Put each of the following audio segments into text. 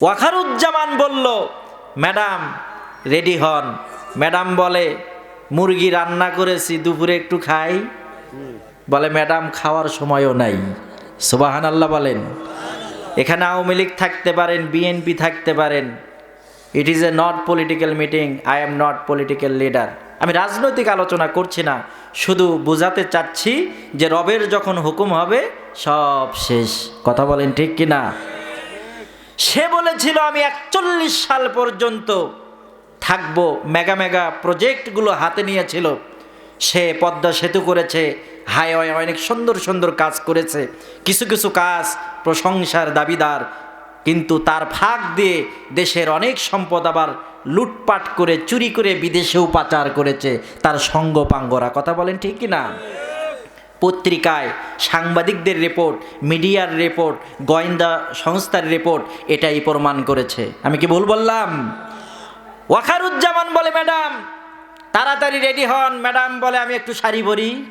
ওয়াকারুজ্জামান বলল, madam, ready হন। Madam বলে, মুরগি রান্না করেছি, দুপুরে একটু খাই। বলে, ম্যাডাম, খাওয়ার সময়ও নাই। সুবাহান আল্লাহ বলেন, এখানে আওয়ামী লীগ থাকতে পারেন, বিএনপি থাকতে পারেন। It is a not political meeting I am not political leader আমি রাজনৈতিক আলোচনা করছি না, শুধু বোঝাতে চাচ্ছি যে রবের যখন হুকুম হবে, সব শেষ। কথা বলেন ঠিক কি না সে বলেছিল, আমি একচল্লিশ সাল পর্যন্ত থাকব। মেগা মেগা প্রজেক্টগুলো হাতে নিয়েছিল। সে পদ্মা সেতু করেছে, হাইওয়ে অনেক সুন্দর সুন্দর কাজ করেছে, কিছু কিছু কাজ প্রশংসার দাবিদার। কিন্তু তার ফাঁক দিয়ে দেশের অনেক সম্পদ আবার লুটপাট করে, চুরি করে বিদেশেও পাচার করেছে। তার সঙ্গ পাঙ্গরা কথা বলেন ঠিক কি না পত্রিকায় সাংবাদিকদের রিপোর্ট মিডিয়ার রিপোর্ট গোয়েন্দা সংস্থার রিপোর্ট এটাই প্রমাণ করেছে। আমি কি ভুল বললাম? ওয়াকারুজ্জামান বলে, ম্যাডাম, তাড়াতাড়ি রেডি হন। ম্যাডাম বলে, আমি একটু শাড়ি পরি।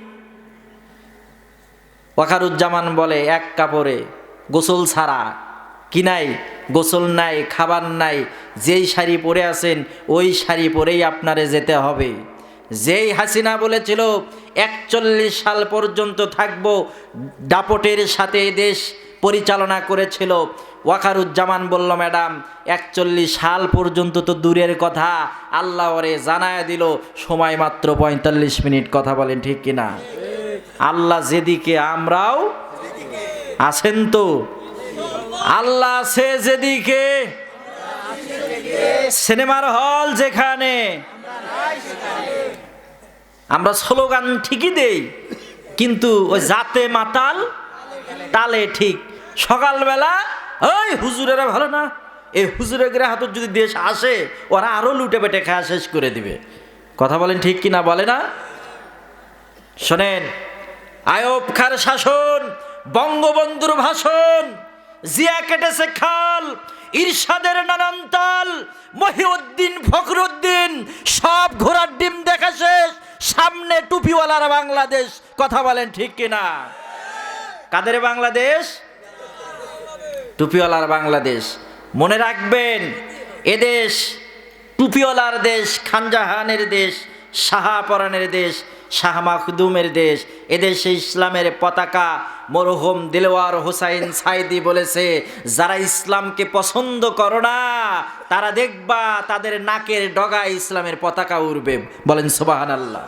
ওয়াকারুজ্জামান বলে, এক কাপড়ে গোসল ছাড়া কি নাই? গোসল নাই, খাবার নাই। যেই শাড়ি পরে আছেন, ওই শাড়ি পরেই আপনারে যেতে হবে। যেই হাসিনা বলেছিল, একচল্লিশ সাল পর্যন্ত থাকব, দাপটের সাথে দেশ পরিচালনা করেছিল। ওয়াকারুজ্জামান বলল, ম্যাডাম, একচল্লিশ সাল পর্যন্ত তো দূরের কথা। আল্লাহ ওরে জানায় দিল, সময় মাত্র পঁয়তাল্লিশ মিনিট। কথা বলেন, ঠিক কিনা? আল্লাহ যেদিকে আমরাও আছেন তো। আল্লাহ আছে যেদিকে। সিনেমার হল যেখানে। আমরা স্লোগান ঠিকই দেই, কিন্তু ওই জাতে মাতাল, তালে ঠিক। সকালবেলা ওই হুজুরেরা ভালো না, এই হুজুরের হাতত যদি দেশ আসে, ওরা আরও লুটে পেটে খাওয়া শেষ করে দিবে। কথা বলেন ঠিক কিনা বলে না? শোনেন, আয়ব খার শাসন, বঙ্গবন্ধুর ভাষণ, জিয়া কেটেছে খাল, ইরশাদের নানান তাল, মহিউদ্দিন ফখরুদ্দিন, সব ঘোড়ার টুপিওয়ালার বাংলাদেশ, কথা বলেন ঠিক কিনা? কাদের বাংলাদেশ? টুপিওয়ালার বাংলাদেশ। মনে রাখবেন, এদেশ টুপিওয়ালার দেশ, খানজাহানের দেশ, শাহাপরানের দেশ, শাহ মাখদুমের দেশ। এদেশে ইসলামের পতাকা মরহুম দিলওয়ার হোসাইন সাইদি বলেছে, যারা ইসলামকে পছন্দ করো না, তারা দেখবা তাদের নাকের ডগায় ইসলামের পতাকা উড়বে। বলেন সুবাহান আল্লাহ